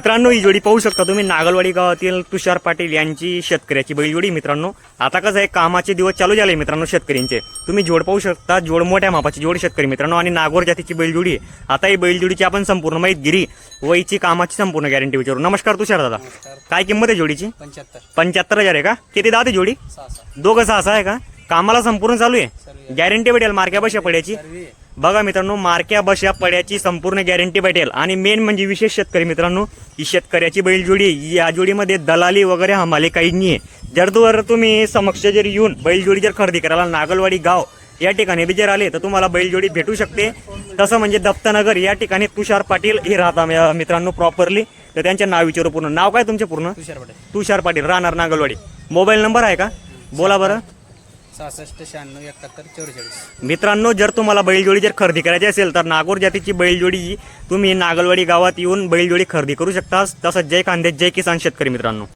मित्रांनो ही जोडी पाहू शकता तुम्ही. नागलवाडी गावातील तुषार पाटील यांची शेतकऱ्याची बैलजोडी मित्रांनो. आता कसं आहे कामाचे दिवस चालू झाले मित्रांनो शेतकऱ्यांचे. तुम्ही जोड पाहू शकता जोड मोठ्या मापाची जोड शेतकरी मित्रांनो आणि नागोर जातीची बैलजोडी आहे. आता ही बैलजोडीची आपण संपूर्ण माहिती गिरी वहीची कामाची संपूर्ण गॅरंटी विचारू. नमस्कार तुषार दादा. काय किंमत आहे जोडीची? पंच्याहत्तर. हजार आहे का? किती आहे जोडी? दोघं सहा आहे का? कामाला संपूर्ण चालू आहे? गॅरंटी भेटेल मार्क्या बशा पड्याची. बघा मित्रांनो मार्क्या बशा पड्याची संपूर्ण गॅरंटी भेटेल. आणि मेन म्हणजे विशेष शेतकरी मित्रांनो ही शेतकऱ्याची बैलजोडी आहे. या जोडीमध्ये दलाली वगैरे हमाले काही नाही जर जर तुम्ही समक्ष जर येऊन बैलजोडी जर खरेदी करायला नागलवाडी गाव या ठिकाणी बी जर आले तर तुम्हाला बैलजोडी भेटू शकते. तसं म्हणजे दत्तनगर या ठिकाणी तुषार पाटील हे राहता मित्रांनो प्रॉपरली तर त्यांच्या नाव विचारू पूर्ण. नाव काय तुमचे पूर्ण? तुषार पटेल. तुषार पाटील. राहणार नागलवाडी. मोबाईल नंबर आहे का? बोला बरं. सहासष्ट शहाण्णव एकाहत्तर चौवेचाळीस. मित्रांनो जर तुम्हाला बैलजोडी जर खरेदी करायची असेल तर नागोर जातीची बैलजोडी तुम्ही नागलवाडी गावात येऊन बैलजोडी खरेदी करू शकता तसंच जय कांदे जय किसान शेतकरी मित्रांनो.